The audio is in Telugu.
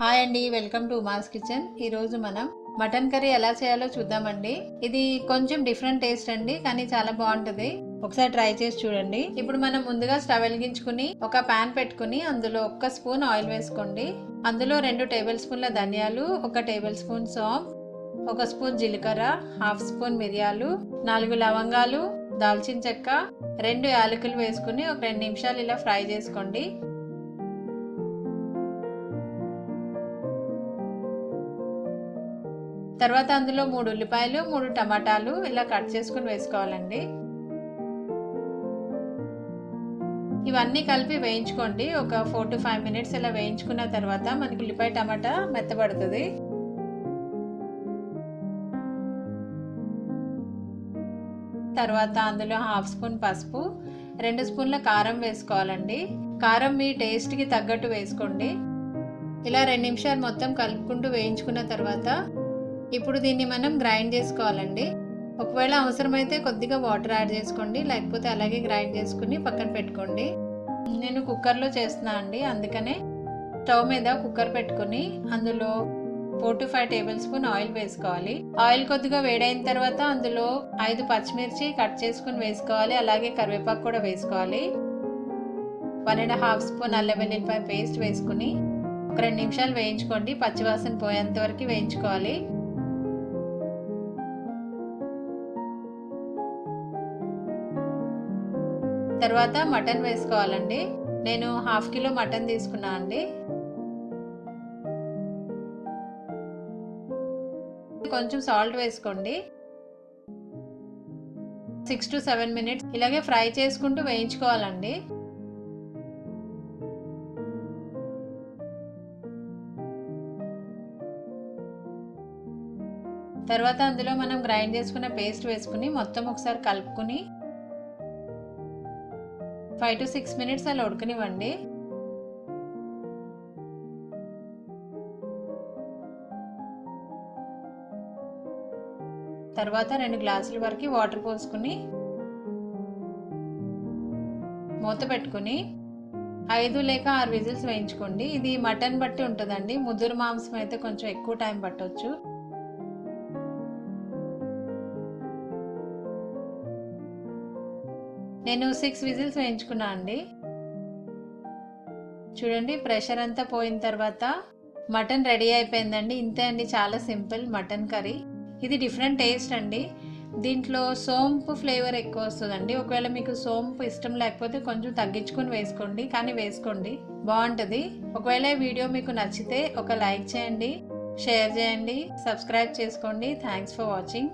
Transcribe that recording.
హాయ్ అండి వెల్కమ్ టు మాస్ కిచెన్. ఈరోజు మనం మటన్ కర్రీ ఎలా చేయాలో చూద్దామండి. ఇది కొంచెం డిఫరెంట్ టేస్ట్ అండి కానీ చాలా బాగుంటుంది. ఒకసారి ట్రై చేసి చూడండి. ఇప్పుడు మనం ముందుగా స్టవ్ వెలిగించుకుని ఒక పాన్ పెట్టుకుని అందులో ఒక్క స్పూన్ ఆయిల్ వేసుకోండి. అందులో రెండు టేబుల్ స్పూన్ల ధనియాలు ఒక టేబుల్ స్పూన్ సోంప్ ఒక స్పూన్ జీలకర్ర హాఫ్ స్పూన్ మిరియాలు నాలుగు లవంగాలు దాల్చిన చెక్క రెండు యాలకులు వేసుకుని ఒక రెండు నిమిషాలు ఇలా ఫ్రై చేసుకోండి. తర్వాత అందులో మూడు ఉల్లిపాయలు మూడు టమాటాలు ఇలా కట్ చేసుకుని వేసుకోవాలండి. ఇవన్నీ కలిపి వేయించుకోండి. ఒక ఫోర్ టు ఫైవ్ మినిట్స్ ఇలా వేయించుకున్న తర్వాత మనకి ఉల్లిపాయ టమాటా మెత్తబడుతుంది. తర్వాత అందులో హాఫ్ స్పూన్ పసుపు రెండు స్పూన్ల కారం వేసుకోవాలండి. కారం మీ టేస్ట్కి తగ్గట్టు వేసుకోండి. ఇలా రెండు నిమిషాలు మొత్తం కలుపుకుంటూ వేయించుకున్న తర్వాత ఇప్పుడు దీన్ని మనం గ్రైండ్ చేసుకోవాలండి. ఒకవేళ అవసరమైతే కొద్దిగా వాటర్ యాడ్ చేసుకోండి లేకపోతే అలాగే గ్రైండ్ చేసుకుని పక్కన పెట్టుకోండి. నేను కుక్కర్లో చేస్తున్నా అండి అందుకనే స్టవ్ మీద కుక్కర్ పెట్టుకుని అందులో four to five tablespoon oil వేసుకోవాలి. ఆయిల్ కొద్దిగా వేడైన తర్వాత అందులో ఐదు పచ్చిమిర్చి కట్ చేసుకుని వేసుకోవాలి అలాగే కరివేపాకు కూడా వేసుకోవాలి. వన్ అండ్ హాఫ్ స్పూన్ అల్లం వెల్లుల్లిపాయ పేస్ట్ వేసుకుని ఒక రెండు నిమిషాలు వేయించుకోండి పచ్చివాసన పోయేంత వరకు వేయించుకోవాలి. తర్వాత మటన్ వేసుకోవాలండి. నేను హాఫ్ కిలో మటన్ తీసుకున్నా అండి. కొంచెం సాల్ట్ వేసుకోండి. సిక్స్ టు సెవెన్ మినిట్స్ ఇలాగే ఫ్రై చేసుకుంటూ వేయించుకోవాలండి. తర్వాత అందులో మనం గ్రైండ్ చేసుకున్న పేస్ట్ వేసుకుని మొత్తం ఒకసారి కలుపుకుని ఫైవ్ టు సిక్స్ మినిట్స్ అలా ఉడకనివ్వండి. తర్వాత రెండు గ్లాసుల వరకు వాటర్ పోసుకుని మూత పెట్టుకుని ఐదు లేక ఆరు విజిల్స్ వేయించుకోండి. ఇది మటన్ బట్టి ఉంటుందండి. ముదురు మాంసం అయితే కొంచెం ఎక్కువ టైం పట్టవచ్చు నేను సిక్స్ విజిల్స్ వేయించుకున్నా అండి. చూడండి ప్రెషర్ అంతా పోయిన తర్వాత మటన్ రెడీ అయిపోయిందండి. ఇంతే అండి చాలా సింపుల్ మటన్ కర్రీ. ఇది డిఫరెంట్ టేస్ట్ అండి. దీంట్లో సోంపు ఫ్లేవర్ ఎక్కువ వస్తుందండి. ఒకవేళ మీకు సోంపు ఇష్టం లేకపోతే కొంచెం తగ్గించుకొని వేసుకోండి. కానీ వేసుకోండి బాగుంటుంది. ఒకవేళ వీడియో మీకు నచ్చితే ఒక లైక్ చేయండి షేర్ చేయండి సబ్స్క్రైబ్ చేసుకోండి. Thanks for watching